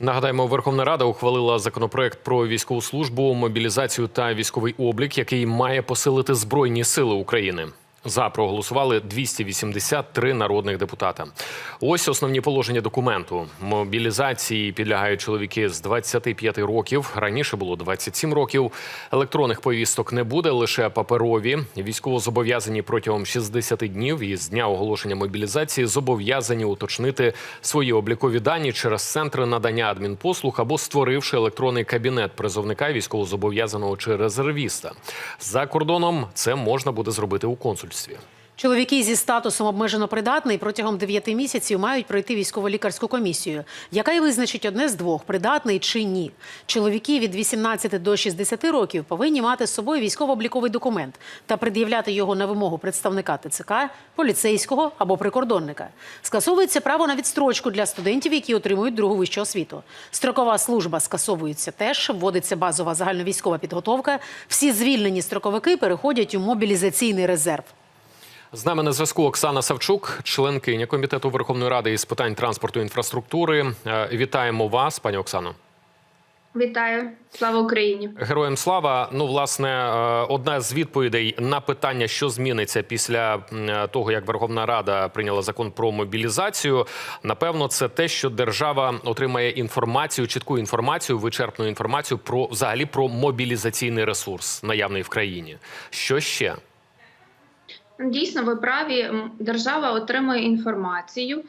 Нагадаємо, Верховна Рада ухвалила законопроект про військову службу, мобілізацію та військовий облік, який має посилити збройні сили України. За проголосували 283 народних депутата. Ось основні положення документу. Мобілізації підлягають чоловіки з 25 років. Раніше було 27 років. Електронних повісток не буде, лише паперові. Військовозобов'язані протягом 60 днів із дня оголошення мобілізації зобов'язані уточнити свої облікові дані через центри надання адмінпослуг або створивши електронний кабінет призовника військовозобов'язаного чи резервіста. За кордоном це можна буде зробити у консульстві. Чоловіки зі статусом обмежено придатний протягом 9 місяців мають пройти військово-лікарську комісію, яка й визначить одне з двох придатний чи ні. Чоловіки від 18 до 60 років повинні мати з собою військово-обліковий документ та пред'являти його на вимогу представника ТЦК, поліцейського або прикордонника. Скасовується право на відстрочку для студентів, які отримують другу вищу освіту. Строкова служба скасовується теж. Вводиться базова загальновійськова підготовка. Всі звільнені строковики переходять у мобілізаційний резерв. З нами на зв'язку Оксана Савчук, членкиня комітету Верховної Ради із питань транспорту і інфраструктури. Е, Вітаємо вас, пані Оксано. Вітаю, слава Україні! Героям слава. Ну, власне, е, одна з відповідей на питання, що зміниться після того, як Верховна Рада прийняла закон про мобілізацію. Напевно, це те, що держава отримає інформацію, чітку інформацію, вичерпну інформацію про взагалі про мобілізаційний ресурс, наявний в країні. Що ще? Дійсно, ви праві. Держава отримує інформацію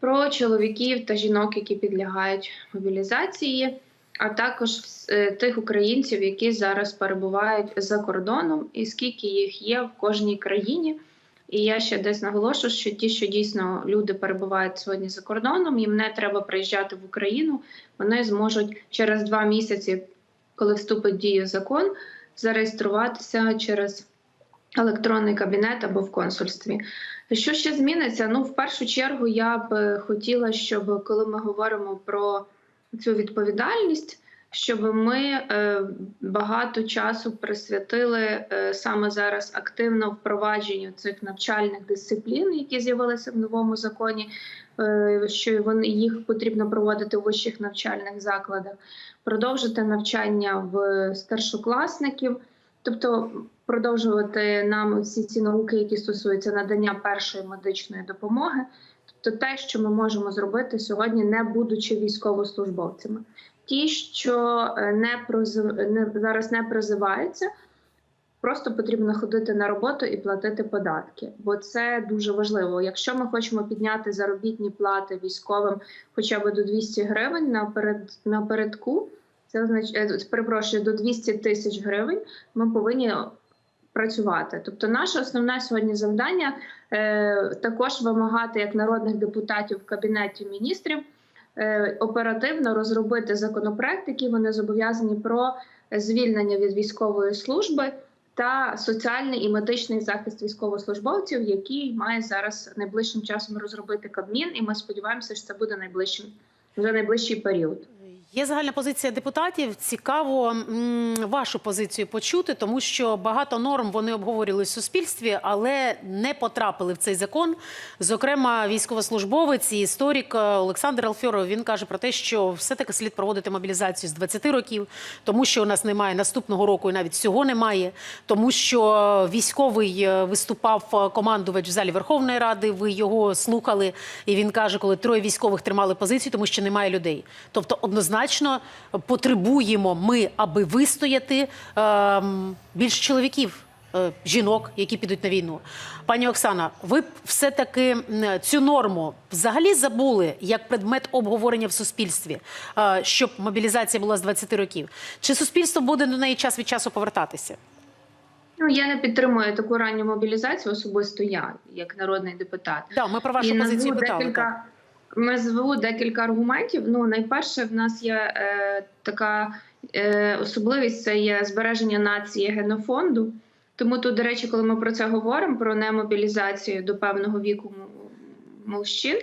про чоловіків та жінок, які підлягають мобілізації, а також е, тих українців, які зараз перебувають за кордоном, і скільки їх є в кожній країні. І я ще десь наголошу, що ті, що дійсно люди перебувають сьогодні за кордоном, їм не треба приїжджати в Україну. Вони зможуть через два місяці, коли вступить в дію закон, зареєструватися через електронний кабінет або в консульстві. Що ще зміниться? Ну, в першу чергу, я б е, хотіла, щоб коли ми говоримо про цю відповідальність, щоб ми е, багато часу присвятили е, саме зараз активно впровадженню цих навчальних дисциплін, які з'явилися в новому законі, що вони їх потрібно проводити у вищих навчальних закладах, продовжити навчання в старшокласників, тобто продовжувати нам всі ці науки, які стосуються надання першої медичної допомоги. Тобто те, що ми можемо зробити сьогодні, не будучи військовослужбовцями. Ті, що е, не прозив... не зараз не призиваються, просто потрібно ходити на роботу і платити податки, бо це дуже важливо. Якщо ми хочемо підняти заробітні плати військовим хоча б до 200 гривень наперед напередку, це означає перепрошую до 200 тисяч гривень. Ми повинні працювати. Тобто, наше основне сьогодні завдання е, також вимагати як народних депутатів в кабінеті міністрів е, оперативно розробити законопроект, який вони зобов'язані про звільнення від військової служби та соціальний і медичний захист військовослужбовців, який має зараз найближчим часом розробити Кабмін, і ми сподіваємося, що це буде найближчим вже найближчий період. Є загальна позиція депутатів. Цікаво вашу позицію почути, тому що багато норм вони обговорювали в суспільстві, але не потрапили в цей закон. Зокрема, військовослужбовець і історик е, Олександр Алфьоров він каже про те, що все-таки слід проводити мобілізацію з 20 років, тому що у нас немає наступного року, і навіть цього немає, тому що військовий е, виступав е, командувач в залі Верховної Ради. Ви його слухали, і він каже, коли троє військових тримали позицію, тому що немає людей. Тобто, однозначно потребуємо ми, аби вистояти ем, більш чоловіків. е, Жінок, які підуть на війну, пані Оксана, ви б все-таки цю норму взагалі забули як предмет обговорення в суспільстві, е, щоб мобілізація була з 20 років. Чи суспільство буде до неї час від часу повертатися? Ну я не підтримую таку ранню мобілізацію, особисто я, як народний депутат. Да, ми про вашу І позицію питали. так. Декілька, звели декілька аргументів. Ну, найперше, в нас є е, така е, особливість це є збереження нації генофонду. Тому тут, до речі, коли ми про це говоримо, про немобілізацію до певного віку мужчин,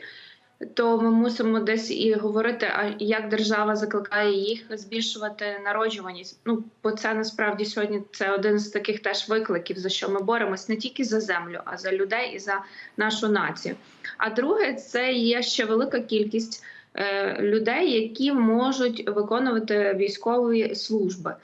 то ми мусимо десь і говорити, а як держава закликає їх збільшувати народжуваність. Ну, бо це насправді сьогодні це один з таких теж викликів, за що ми боремось не тільки за землю, а за людей і за нашу націю. А друге, це є ще велика кількість е, людей, які можуть виконувати військові служби.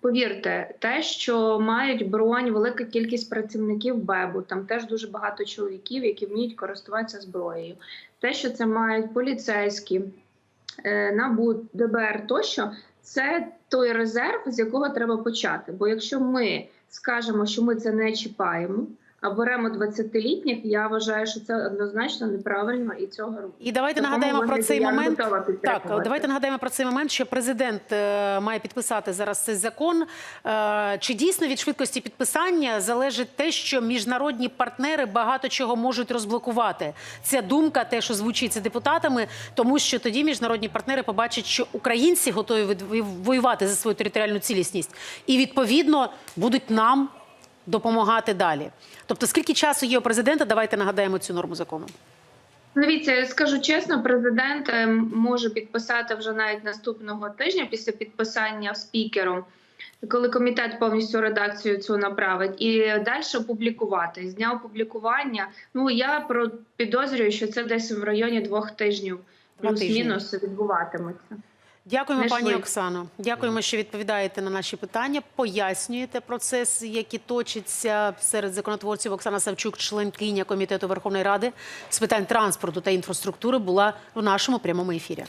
Повірте, те, що мають бронь, велика кількість працівників БЕБу, там теж дуже багато чоловіків, які вміють користуватися зброєю. Те, що це мають поліцейські, е, НАБУ, ДБР тощо, це той резерв, з якого треба почати. Бо якщо ми скажемо, що ми це не чіпаємо, беремо 20-літніх, я вважаю, що це однозначно неправильно і цього робити. І давайте такому нагадаємо про цей момент. Так, давайте нагадаємо про цей момент, що президент е, має підписати зараз цей закон. Е, Чи дійсно від швидкості підписання залежить те, що міжнародні партнери багато чого можуть розблокувати? Ця думка, те, що звучиться депутатами, тому що тоді міжнародні партнери побачать, що українці готові воювати за свою територіальну цілісність, і відповідно будуть нам допомагати далі. Тобто, скільки часу є у президента? Давайте нагадаємо цю норму закону. Дивіться, я скажу чесно, президент е, може підписати вже навіть наступного тижня після підписання спікером, коли комітет повністю редакцію цю направить, і далі опублікувати. З дня опублікування, ну я про підозрюю, що це десь в районі двох тижнів, плюс-мінус відбуватиметься. Дякуємо, Не пані. Оксано. Дякуємо, що відповідаєте на наші питання, пояснюєте процес, який точиться серед законотворців. Оксана Савчук, членкиня комітету Верховної Ради з питань транспорту та інфраструктури, була в нашому прямому ефірі.